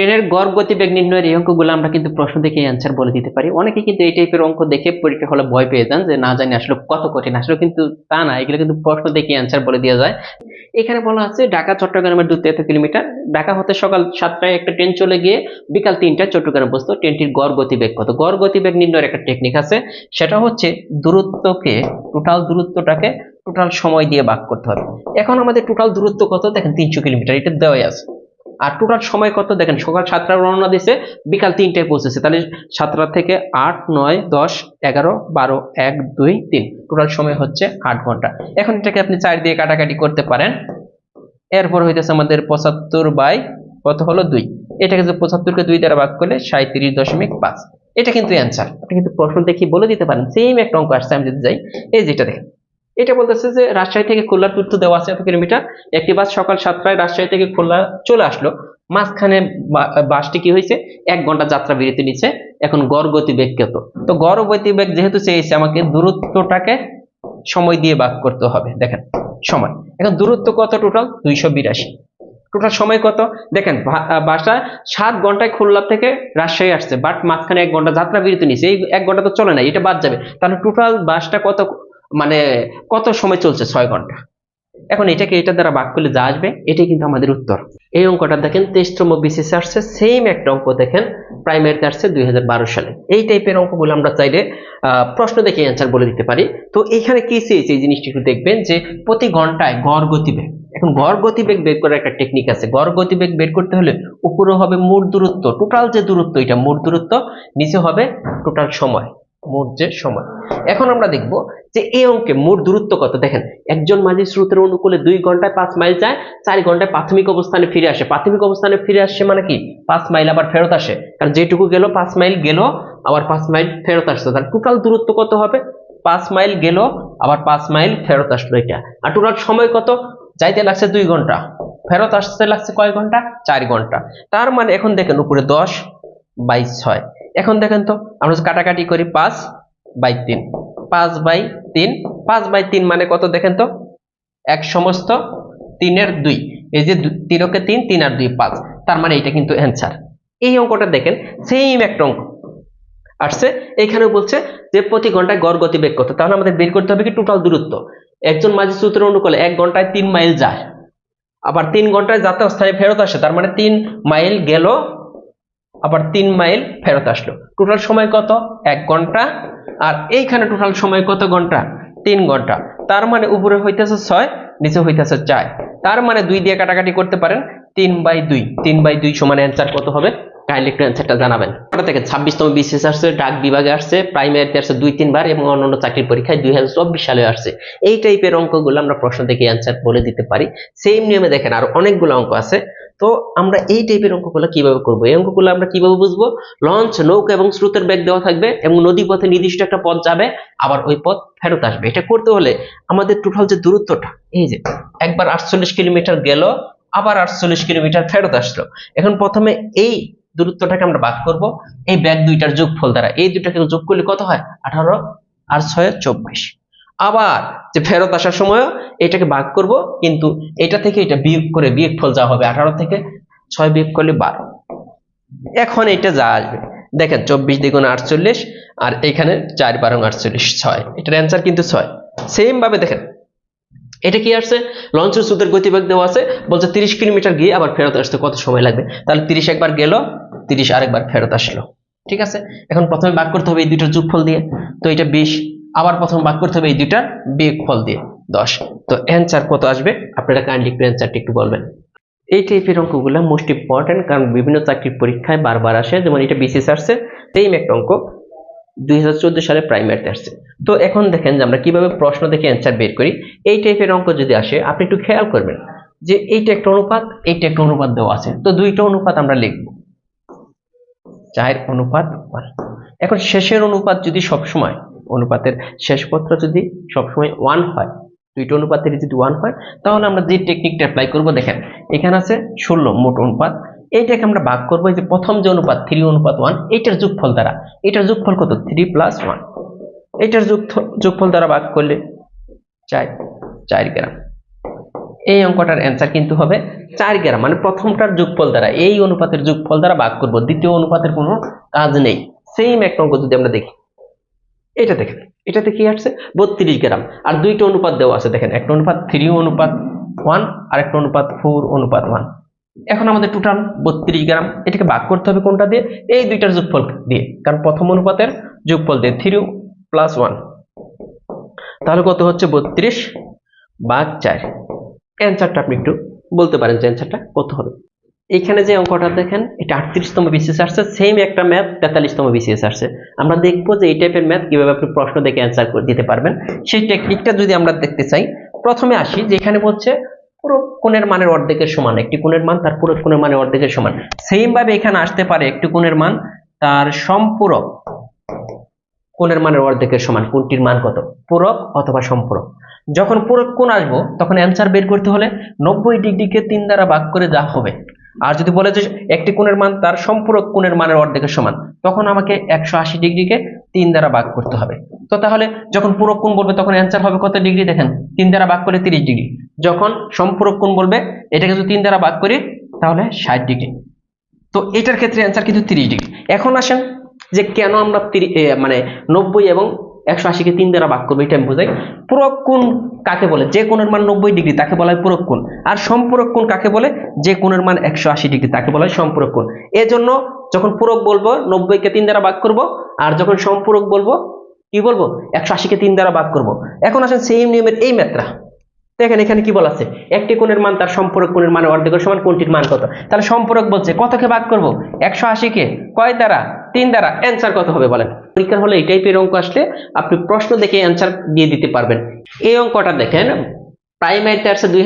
ট্রেনের গড় গতিবেগ নির্ণয়ের এই অঙ্কগুলো আমরা কিন্তু প্রশ্ন দেখে অ্যান্সার বলে দিতে পারি। অনেকে কিন্তু এই টাইপের অঙ্ক দেখে পরীক্ষা হলে ভয় পেয়ে যান যে না জানি আসলে কত কঠিন। আসলে কিন্তু তা না, এগুলো কিন্তু প্রশ্ন দেখে অ্যান্সার বলে দেওয়া যায়। এখানে বলা আছে ঢাকা, চট্টগ্রামের দূরত্ব এত কিলোমিটার। ঢাকা হতে সকাল সাতটায় একটা ট্রেন চলে গিয়ে বিকাল তিনটায় চট্টগ্রাম বসতো ট্রেনটির গড় গতিবেগ কত? গড় গতিবেগ নির্ণয়ের একটা টেকনিক আছে। সেটা হচ্ছে দূরত্বকে টোটাল দূরত্বটাকে টোটাল সময় দিয়ে ভাগ করতে হবে। এখন আমাদের টোটাল দূরত্ব কত? দেখেন তিনশো কিলোমিটার, এটা দেওয়াই আছে। আর টোটাল সময় কত? দেখেন, সকাল সাতটা রওনা দিয়েছে বিকাল তিনটায় পৌঁছেছে। তাহলে সাতটা থেকে আট, নয়, দশ, এগারো, বারো, এক, দুই, তিন। টোটাল সময় হচ্ছে আট ঘণ্টা। এখন এটাকে আপনি চার দিয়ে কাটাকাটি করতে পারেন। এরপর হইতেছে আমাদের পঁচাত্তর বাই কত হলো? দুই। এটাকে যে পঁচাত্তরকে দুই দ্বারা ভাগ করলে সাঁত্রিশ দশমিক পাঁচ। এটা কিন্তু অ্যান্সার আপনি কিন্তু প্রশ্ন দেখি বলে দিতে পারেন? সেম একটা অঙ্ক আসছে, আমি যদি যাই। এই যেটা দেখেন। এটা বলতেছে যে রাজশাহী থেকে খুলনার দূরত্ব দেওয়া আছে এত কিলোমিটার। একটি বাস সকাল সাতটায় রাজশাহী থেকে খুলনা চলে আসলো। মাঝখানে বাসটি কি হয়েছে? এক ঘণ্টা যাত্রা বিরতি নিচ্ছে এখন গড় গতিবেগ কত? তো গড় গতিবেগ যেহেতু চেয়েছে, আমাকে দূরত্বটাকে সময় দিয়ে ভাগ করতে হবে। দেখেন, সময়। এখন দূরত্ব কত টোটাল দুইশো বিরাশি। টোটাল সময় কত? দেখেন বাসটা সাত ঘন্টায় খুলনা থেকে রাজশাহী আসছে বাট মাঝখানে এক ঘণ্টা যাত্রা বিরতি নিচ্ছে এই এক ঘণ্টা তো চলে না এটা বাদ যাবে। তাহলে টোটাল বাসটা কত মানে কত সময় চলছে ছয় ঘণ্টা? এখন এটাকে এটা দ্বারা ভাগ করলে যা আসবে, এটাই কিন্তু আমাদের উত্তর। এই অঙ্কটা দেখেন, তেইশতম বিসিএস আসছে সেম একটা অঙ্ক দেখেন প্রাইমারিতে আসছে দুই হাজার বারো সালে। এই টাইপের অঙ্কগুলো আমরা চাইলে প্রশ্ন দেখে অ্যান্সার বলে দিতে পারি। তো এখানে কি চেয়েছে এই জিনিসটি একটু দেখবেন যে, প্রতি ঘন্টায় গড় গতিবেগ। এখন গড় গতিবেগ বের করার একটা টেকনিক আছে। গড় গতিবেগ বের করতে হলে উপরে হবে মোট দূরত্ব। টোটাল যে দূরত্ব, এটা মোট দূরত্ব, নিচে হবে টোটাল সময়। মোট যে সময়। এখন আমরা দেখব যে এ অঙ্কে মোট দূরত্ব কত? দেখেন, একজন মাঝি স্রোতের অনুকূলে দুই ঘন্টায় পাঁচ মাইল যায়, চার ঘন্টায় প্রাথমিক অবস্থানে ফিরে আসে। প্রাথমিক অবস্থানে ফিরে আসছে মানে কি? পাঁচ মাইল আবার ফেরত আসে। কারণ যেটুকু গেল, পাঁচ মাইল গেল, আবার পাঁচ মাইল ফেরত আসছে। তাহলে টোটাল দূরত্ব কত হবে? পাঁচ মাইল গেল, আবার পাঁচ মাইল ফেরত আসলো এটা। আর টোটাল সময় কত? যাইতে লাগছে দুই ঘণ্টা। ফেরত আসতে লাগছে কয় ঘণ্টা? চার ঘণ্টা। তার মানে এখন দেখেন উপরে দশ বাই ছয়। এখন দেখেন তো, আমরা কাটাকাটি করি পাঁচ বাই তিন। পাঁচ বাই তিন। পাঁচ বাই তিন মানে কত দেখেন তো? এক সমস্ত তিনের দুই। এই যে তিনকে তিন তিন আর দুই পাঁচ। তার মানে এটা কিন্তু অ্যান্সার এই অঙ্কটা দেখেন সেম একটা অঙ্ক। আসছে এখানে বলছে যে প্রতি ঘন্টায় গড় গতিবেগ কত? তাহলে আমাদের বের করতে হবে কি টোটাল দূরত্ব? একজন মাঝি সূত্র অনুকূলে এক ঘন্টায় তিন মাইল যায়। আবার তিন ঘন্টায় যাত্রা স্থানে ফেরত আসে, তার মানে তিন মাইল গেল, আবার তিন মাইল ফেরত আসলো। টোটাল সময় কত? এক ঘণ্টা আর এইখানে টোটাল সময় কত ঘণ্টা? তিন ঘণ্টা। তার মানে উপরে হইতেছে ছয়, নিচে হইতেছে চার। তার মানে দুই দিয়ে কাটাকাটি করতে পারেন তিন বাই দুই। তিন বাই দুই সমান অ্যান্সার কত হবে? কাইন্ডলি একটু অ্যান্সারটা জানাবেন। ওটা থেকে ছাব্বিশতম বিশেষ আসছে, ডাক বিভাগে আসছে প্রাইমারিতে আসছে দুই, তিনবার এবং অন্যান্য চাকরির পরীক্ষায় দুই হাজার চব্বিশ সালে আসছে। এই টাইপের অঙ্কগুলো আমরা প্রশ্ন থেকে অ্যান্সার বলে দিতে পারি। সেম নিয়মে দেখেন, আর অনেকগুলো অঙ্ক আছে। তো আমরা এই টাইপের অঙ্কগুলো কীভাবে করব? এই অঙ্কগুলো আমরা কীভাবে বুঝব? লঞ্চ নৌকা এবং স্রোতের বেগ দেওয়া থাকবে এবং নদী পথে নির্দিষ্ট একটা পথ যাবে, আবার ওই পথ ফেরত আসবে। এটা করতে হলে আমাদের টোটাল যে দূরত্বটা, এই যে একবার আটচল্লিশ কিলোমিটার গেল, আবার আটচল্লিশ কিলোমিটার ফেরত আসলো। এখন প্রথমে এই দূরত্বটাকে আমরা ভাগ করব। এই ব্যাগ দুইটার যোগফল দ্বারা, এই দুটাকে যোগ করলে কত হয়? আঠারো আর ছয়, চব্বিশ। আবার যে ফেরত আসার সময় এটাকে ভাগ করব, কিন্তু এটা থেকে এটা বিয়োগ করে বিয়োগফল যা হবে আঠারো থেকে ছয় বিয়োগ করলে বারো। এখন এটা যা আসবে, দেখেন চব্বিশ দ্বিগুণ আটচল্লিশ আর এখানে চার বারো আটচল্লিশ ছয়। এটার অ্যান্সার কিন্তু ছয়। সেম ভাবে দেখেন, এটা কি আসছে? লঞ্চের সুদের গতিবেগ দেওয়া আছে, বলছে তিরিশ কিলোমিটার গিয়ে আবার ফেরত আসতে কত সময় লাগবে? তাহলে তিরিশ একবার গেল, তিরিশ আরেকবার ফেরত আসলো। ঠিক আছে? এখন প্রথমে ভাগ করতে হবে এই দুইটার যোগফল দিয়ে। তো এটা বিশ আবার প্রথম ভাগ করতে হবে এই দুইটার বিয়োগফল দিয়ে, দশ। তো অ্যান্সার কত আসবে? আপনারা কাইন্ডলি অ্যান্সারটা একটু বলবেন। এই টাইপের অঙ্কগুলো মোস্ট ইম্পর্টেন্ট কারণ বিভিন্ন চাকরির পরীক্ষায় বারবার আসে, যেমন এটা বিসিএস আসছে সেম একটা অঙ্ক দুই হাজার চোদ্দ সালে প্রাইমারিতে আসছে। তো এখন দেখেন যে আমরা কীভাবে প্রশ্ন দেখে অ্যান্সার বের করি। এই টাইপের অঙ্ক যদি আসে, আপনি একটু খেয়াল করবেন যে এইটা একটা অনুপাত, এইটা একটা অনুপাত দেওয়া আছে। তো দুইটা অনুপাত আমরা লিখব। চার অনুপাত এখন শেষের অনুপাত যদি সবসময় অনুপাতের শেষ পত্র যদি সবসময় ওয়ান হয়, দুইটা অনুপাতের যদি ওয়ান হয়, তাহলে আমরা যে টেকনিকটা অ্যাপ্লাই করব, দেখেন, এখানে আছে ষোলো মোট অনুপাত। এইটাকে আমরা ভাগ করব, এই যে প্রথম যে অনুপাত থ্রি অনুপাত ওয়ান এইটার যোগফল দ্বারা। এটার যোগফল কত? থ্রি প্লাস ওয়ান এটার যোগ যোগফল দ্বারা ভাগ করলে চার চার গ্রাম। এই অঙ্কটার অ্যান্সার কিন্তু হবে চার গ্রাম। মানে প্রথমটার যোগফল দ্বারা, এই অনুপাতের যোগফল দ্বারা ভাগ করব। দ্বিতীয় অনুপাতের কোনো কাজ নেই। সেম একটা অঙ্ক যদি আমরা দেখি। এটা দেখেন, এটাতে কি আসছে? বত্রিশ গ্রাম। আর দুইটা অনুপাত দেওয়া আছে, দেখেন, একটা অনুপাত থ্রি অনুপাত ওয়ান আর একটা অনুপাত ফোর অনুপাত ওয়ান এখন আমাদের টোটাল বত্রিশ গ্রাম, এটাকে ভাগ করতে হবে কোনটা দিয়ে? এই দুইটার যোগফল দিয়ে, কারণ প্রথম অনুপাতের যোগফল দিয়ে থ্রি প্লাস ওয়ান তাহলে কত হচ্ছে? বত্রিশ ভাগ চার। অ্যান্সারটা আপনি একটু বলতে পারেন যে অ্যান্সারটা কত হবে। এখানে যে অঙ্কটা দেখেন, এটা আটত্রিশতম বিসিএস আসছে সেম একটা ম্যাথ তেতাল্লিশতম বিসিএস আসছে। আমরা দেখব যে এই টাইপের ম্যাথ কীভাবে আপনি প্রশ্ন দেখে অ্যান্সার করে দিতে পারবেন। সেই টেকনিকটা যদি আমরা দেখতে চাই, প্রথমে আসি যে এখানে বলছে পুরো কোণের মানের অর্ধেকের সমান, একটি কোণের মান তার পুরো কোণের মানের অর্ধেকের সমান। সেম ভাবে এখানে আসতে পারে একটি কোণের মান তার সম্পূরক কোণের মানের অর্ধেকের সমান, কোনটির মান কত? পূরক অথবা সম্পূরক। যখন পূরক কোণ আসব, তখন অ্যান্সার বের করতে হলে নব্বই ডিগ্রিকে তিন দ্বারা ভাগ করে যা হবে আর যদি বলে যে একটি কোণের মান তার সম্পূরক কোণের মানের অর্ধেকের সমান, তখন আমাকে একশো আশি ডিগ্রিকে তিন দ্বারা ভাগ করতে হবে। তো তাহলে যখন পূরক কোণ বলবে তখন অ্যান্সার হবে কত ডিগ্রি? দেখেন, তিন দ্বারা ভাগ করে তিরিশ ডিগ্রি। যখন সম্পূরক কোণ বলবে, এটাকে যদি তিন দ্বারা ভাগ করি, তাহলে ষাট ডিগ্রি। তো এটার ক্ষেত্রে অ্যান্সার কিন্তু তিরিশ ডিগ্রি। এখন আসেন যে কেন আমরা মানে নব্বই এবং একশো আশিকে তিন দ্বারা ভাগ করব, এটা বোঝাই। পূরক কোণ কাকে বলে? যে কোণের মান নব্বই ডিগ্রি, তাকে বলা হয় পূরক কোণ। আর সম্পূরক কোণ কাকে বলে? যে কোণের মান একশো আশি ডিগ্রি, তাকে বলা হয় সম্পূরক কোণ। এজন্য যখন পূরক বলব, নব্বইকে তিন দ্বারা ভাগ করব, আর যখন সম্পূরক বলব, কি বলব? একশো আশিকে তিন দ্বারা ভাগ করব। এখন আসেন সেম নিয়মের এই ম্যাথটা। দেখেন এখানে কি বলা আছে একটি কোণের মান তার সম্পূরক কোণের মানে অর্ধেকের সমান কোনটির মান কত? তাহলে সম্পূরক বলছে, কতকে ভাগ করব? একশো আশিকে। কয় দ্বারা? তিন দ্বারা অ্যান্সার কত হবে বলেন? পরীক্ষার হলে এই টাইপের অঙ্ক আসলে আপনি প্রশ্ন দেখে অ্যান্সার দিয়ে দিতে পারবেন। এই অঙ্কটা দেখেন প্রাইমারিতে আসছে দুই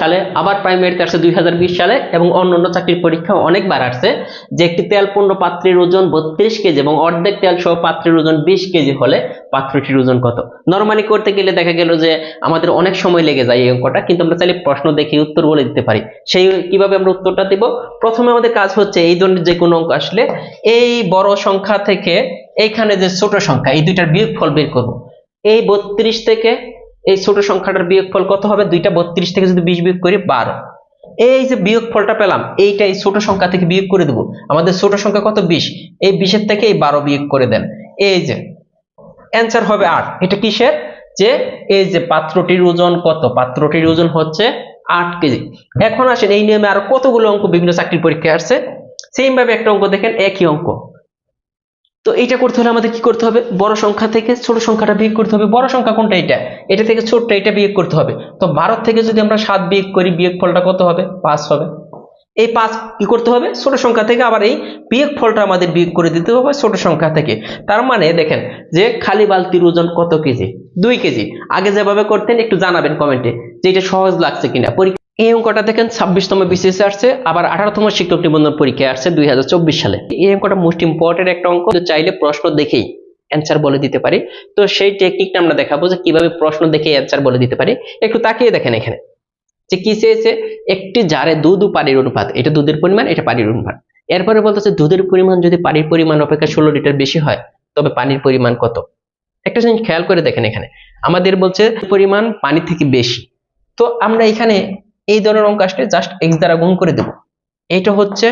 সালে, আবার প্রাইমারিতে আসছে দুই সালে এবং অন্যান্য চাকরির পরীক্ষা অনেকবার আসছে। যে একটি তেল পূর্ণ পাত্রের ওজন বত্রিশ কেজি এবং অর্ধেক তেল সহ পাত্রের ওজন বিশ কেজি হলে পাত্রটির ওজন কত? নর্মালি করতে গেলে দেখা গেল যে আমাদের অনেক সময় লেগে যায় এই অঙ্কটা, কিন্তু আমরা চাইলে প্রশ্ন দেখে উত্তর বলে দিতে পারি। সেই কীভাবে আমরা উত্তরটা দেব? প্রথমে আমাদের কাজ হচ্ছে এই ধরনের যে কোনো অঙ্ক আসলে এই বড় সংখ্যা থেকে এইখানে যে ছোট সংখ্যা, এই দুইটার বিয়োগফল বের করব। এই বত্রিশ থেকে এই ছোট সংখ্যাটার বিয়োগফল কত হবে? দুইটা বত্রিশ থেকে যদি বিশ বিয়োগ করি, বারো। এই যে বিয়োগফলটা পেলাম, এইটা এই ছোট সংখ্যা থেকে বিয়োগ করে দেবো। আমাদের ছোট সংখ্যা কত? বিশ। এই বিশের থেকে এই বারো বিয়োগ করে দেন। এই যে অ্যান্সার হবে আট। এটা কিসের? যে, এই যে পাত্রটির ওজন কত? পাত্রটির ওজন হচ্ছে আট কেজি। এখন আসেন এই নিয়মে আরও কতগুলো অঙ্ক, বিভিন্ন চাকরির পরীক্ষায় আসছে। সেম ভাবে একটা অঙ্ক দেখেন, একই অঙ্ক। তো এটা করতে হলে আমাদের কি করতে হবে? বড় সংখ্যা থেকে ছোট সংখ্যাটা বিয়োগ করতে হবে। বড় সংখ্যা কোনটা এটা এটা থেকে ছোটটা এটা বিয়োগ করতে হবে। তো বারো থেকে যদি আমরা সাত বিয়োগ করি বিয়োগ ফলটা কত হবে? পাঁচ হবে। এই পাঁচ কি করতে হবে? ছোট সংখ্যা থেকে আবার এই বিয়োগ ফলটা আমাদের বিয়োগ করে দিতে হবে ছোট সংখ্যা থেকে। তার মানে দেখেন যে খালি বালতির ওজন কত কেজি? দুই কেজি। আগে যেভাবে করতেন একটু জানাবেন কমেন্টে যে এটা সহজ লাগছে কিনা। পরীক্ষা এই অঙ্কটা দেখেন ছাব্বিশতম বিসিএস আসছে, আবার আঠারোতম শিক্ষক নিবন্ধন পরীক্ষায় আসছে দুই হাজার চব্বিশ সালে। এই অঙ্কটা মোস্ট ইম্পর্টেন্ট একটা অঙ্ক চাইলে প্রশ্ন দেখেই অ্যান্সার বলে দিতে পারি। তো সেই টেকনিকটা আমরা দেখাবো যে কীভাবে প্রশ্ন দেখে অ্যান্সার বলে দিতে পারি। একটু তাকিয়ে দেখেন এখানে। যে কি চেয়েছে? একটি জারে দুধ ও পানির অনুপাত। এটা দুধের পরিমাণ, এটা পানির অনুপাত। এরপরে বলতেছে, দুধের পরিমাণ যদি পানির পরিমাণ অপেক্ষা ষোলো লিটার বেশি হয়, তবে পানির পরিমাণ কত? একটা জিনিস খেয়াল করে দেখেন এখানে। আমাদের বলছে, পরিমাণ পানি থেকে বেশি। তো আমরা এখানে এই ধরনের অঙ্ক আসলে জাস্ট এক্স দ্বারা গুণ করে দেব। এইটা হচ্ছে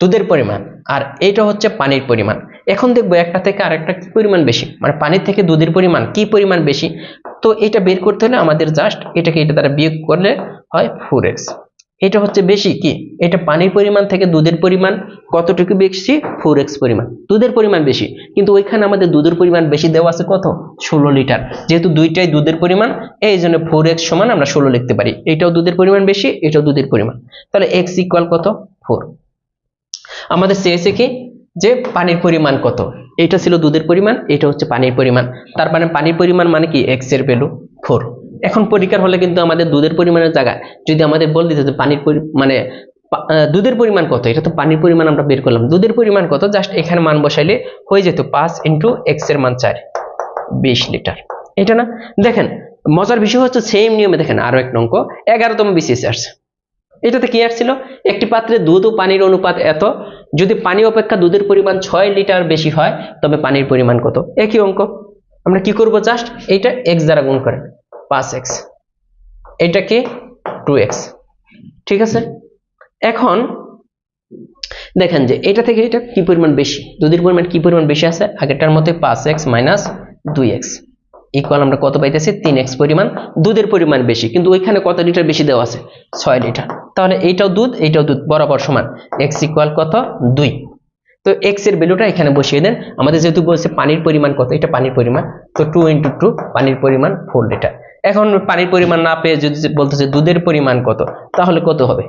দুধের পরিমাণ, আর এইটা হচ্ছে পানির পরিমাণ। এখন দেখব একটা থেকে আরেকটা কি পরিমাণ বেশি? মানে পানির থেকে দুধের পরিমাণ কি পরিমাণ বেশি? তো এটা বের করতে হলে আমাদের জাস্ট এটাকে এটা দ্বারা বিয়োগ করলে হয় ফোর এক্স এটা হচ্ছে বেশি কি? এটা পানির পরিমাণ থেকে দুধের পরিমাণ। কতটুকু বেশি? ফোর এক্স পরিমাণ। দুধের পরিমাণ বেশি। কিন্তু ওইখানে আমাদের দুধের পরিমাণ বেশি দেওয়া আছে কত? ষোলো লিটার। যেহেতু দুইটাই দুধের পরিমাণ, এই জন্য ফোর এক্স সমান আমরা ষোলো লিখতে পারি। এটাও দুধের পরিমাণ বেশি, এটাও দুধের পরিমাণ। তাহলে এক্স ইকুয়াল কত? ফোর আমাদের চেয়েছে কি? যে পানির পরিমাণ কত? এটা ছিল দুধের পরিমাণ এটা হচ্ছে পানির পরিমাণ। তার মানে পানির পরিমাণ মানে কি? এক্সের ভ্যালু ফোর এখন পরীক্ষার হলে কিন্তু আমাদের দুধের পরিমাণের জায়গায় যদি আমাদের বল দিতে পানির মানে দুধের পরিমাণ কত? এটা তো পানির পরিমাণ আমরা বের করলাম। দুধের পরিমাণ কত? জাস্ট এখানে মান বসাইলে হয়ে যেত পাঁচ ইন্টু এক্সের মান চার, বিশ লিটার এটা না? দেখেন, মজার বিষয় হচ্ছে সেম নিয়মে দেখেন, আরও এক অঙ্ক, এগারোতম বিসিএস আসছে। এটাতে কি আসছিল? একটি পাত্রে দুধ ও পানির অনুপাত এত যদি পানি অপেক্ষা দুধের পরিমাণ ছয় লিটার বেশি হয়, তবে পানির পরিমাণ কত? একই অঙ্ক। আমরা কি করব জাস্ট এইটা এক্স দ্বারা গুণ করে। পাঁচ এক্স এটা কি টু এক্স ঠিক আছে? এখন দেখেন যে এটা থেকে এটা কি পরিমাণ বেশি? দুধের পরিমাণ কি পরিমাণ বেশি আছে? আগেরটার মধ্যে পাঁচ এক্স মাইনাস দুই এক্স ইকুয়াল আমরা কত পাইতেছি? তিন এক্স পরিমাণ। দুধের পরিমাণ বেশি, কিন্তু ওইখানে কত লিটার বেশি দেওয়া আছে? ছয় লিটার। তাহলে এইটাও দুধ এইটাও দুধ, বরাবর সমান। এক্স ইকুয়াল কত? দুই। তো এক্সের ভ্যালুটা এখানে বসিয়ে দেন। আমাদের যেহেতু বলছে পানির পরিমাণ কত, এটা পানির পরিমাণ। তো টু ইন্টু টু পানির পরিমাণ ফোর লিটার এখন পানির পরিমাণ না পেয়ে যদি বলতেছে দুধের পরিমাণ কত, তাহলে কত হবে?